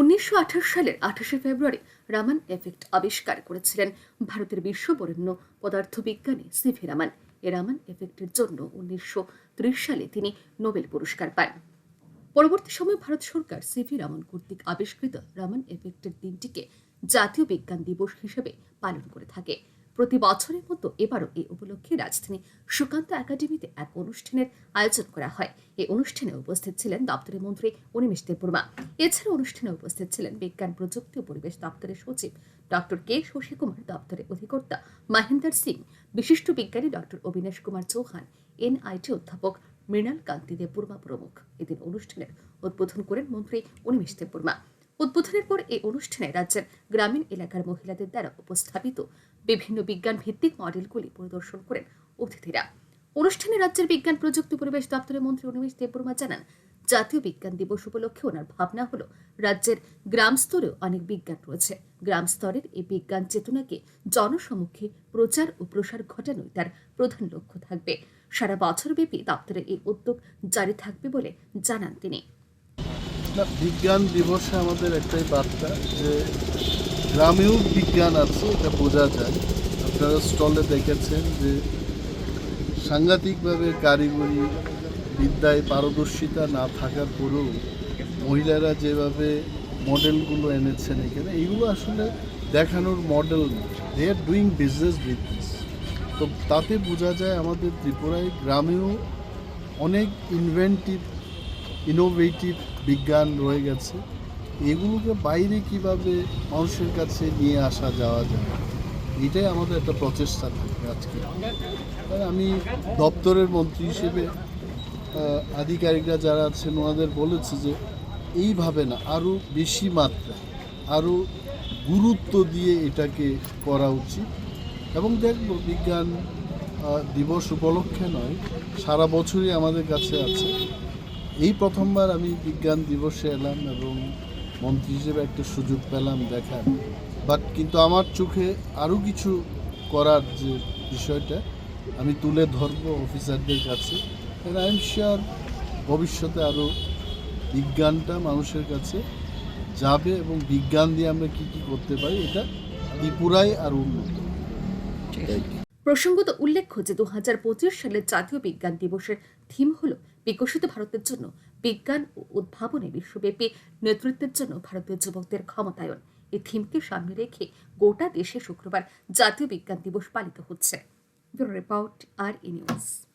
উনিশশো আঠাশ সালের আঠাশে ফেব্রুয়ারি রামান এফেক্ট আবিষ্কার করেছিলেন। ভারতের বিশ্ববরেণ্য পদার্থবিজ্ঞানী সিভি রামান। এ রামান এফেক্টের জন্য উনিশশো ত্রিশ সালে তিনি নোবেল পুরস্কার পান। পরবর্তী সময়ে ভারত সরকার সিভি রামন কর্তৃক আবিষ্কৃত রামান এফেক্টের দিনটিকে জাতীয় বিজ্ঞান দিবস হিসেবে পালন করে থাকে। প্রতি বছরের মতো এবারও এই উপলক্ষে রাজধানী সুকান্ত একাডেমিতে এক অনুষ্ঠানের আয়োজন করা হয়। এই অনুষ্ঠানে উপস্থিত ছিলেন দপ্তরের মন্ত্রী অনিমেষ দেববর্মা। এছাড়া অনুষ্ঠানে উপস্থিত ছিলেন বিজ্ঞান, প্রযুক্তি ও পরিবেশ দপ্তরের সচিব ডক্টর কে শশীকুমার, দপ্তরের অধিকর্তা মহেন্দার সিং, বিশিষ্ট বিজ্ঞানী ডক্টর অবিনাশ কুমার চৌহান, এনআইটি অধ্যাপক মৃণাল কান্তি দেববর্মা প্রমুখ। এদিন অনুষ্ঠানের উদ্বোধন করেন মন্ত্রী অনিমেষ দেববর্মা। উদ্বোধনের পর এই অনুষ্ঠানে রাজ্যের গ্রামীণ এলাকার মহিলাদের দ্বারা উপস্থাপিত বিভিন্ন বিজ্ঞান ভিত্তিক মডেলগুলি পরিদর্শন করেন অতিথিরা। অনুষ্ঠানে রাজ্যের বিজ্ঞান, প্রযুক্তি, পরিবেশ দপ্তরের মন্ত্রী অনিমেষ দেববর্মা জানান, জাতীয় বিজ্ঞান দিবস উপলক্ষে ওনার ভাবনা হলো, রাজ্যের গ্রাম স্তরেও অনেক বিজ্ঞান রয়েছে। গ্রাম স্তরের এই বিজ্ঞান চেতনাকে জনসমক্ষে প্রচার ও প্রসার ঘটানোই তার প্রধান লক্ষ্য থাকবে। সারা বছরব্যাপী দপ্তরের এই উদ্যোগ জারি থাকবে বলে জানান তিনি। না, বিজ্ঞান দিবসে আমাদের একটাই বার্তা যে গ্রামেও বিজ্ঞান আছে, এটা বোঝা যায়। আপনারা স্টলে দেখেছেন যে সাংঘাতিকভাবে কারিগরি বিদ্যায় পারদর্শিতা না থাকার পরেও মহিলারা যেভাবে মডেলগুলো এনেছেন এখানে, এইগুলো আসলে দেখানোর মডেল না। They are doing business business তো তাতে বোঝা যায় আমাদের ত্রিপুরায় গ্রামেও অনেক ইনভেন্টিভ ইনোভেটিভ বিজ্ঞান রয়ে গেছে। এগুলোকে বাইরে কীভাবে মানুষের কাছে নিয়ে আসা যাওয়া যায়, এটাই আমাদের একটা প্রচেষ্টা থাকবে আজকে। আমি দপ্তরের মন্ত্রী হিসেবে আধিকারিকরা যারা আছেন ওনাদের বলেছে যে, এইভাবে না আরও বেশি মাত্রায় আরও গুরুত্ব দিয়ে এটাকে করা উচিত। এবং দেখব, বিজ্ঞান দিবস উপলক্ষে নয়, সারা বছরই আমাদের কাছে আছে। এই প্রথমবার আমি বিজ্ঞান দিবসে এলাম এবং মন্ত্রী হিসেবে একটা সুযোগ পেলাম দেখার। বাট কিন্তু আমার চোখে আরও কিছু করার যে বিষয়টা আমি তুলে ধরবো অফিসারদের কাছে। আই এম শিওর ভবিষ্যতে আরও বিজ্ঞানটা মানুষের কাছে যাবে এবং বিজ্ঞান দিয়ে আমরা কী কী করতে পারি, এটা ত্রিপুরায় আরও উন্নত। প্রসঙ্গত উল্লেখ্য যে দু হাজার পঁচিশ সালের জাতীয় বিজ্ঞান দিবসের থিম হল বিকশিত ভারতের জন্য, বিজ্ঞান ও উদ্ভাবনে বিশ্বব্যাপী নেতৃত্বের জন্য ভারতীয় যুবকদের ক্ষমতায়ন। এই থিমকে সামনে রেখে গোটা দেশে শুক্রবার জাতীয় বিজ্ঞান দিবস পালিত হচ্ছে। Report R E news.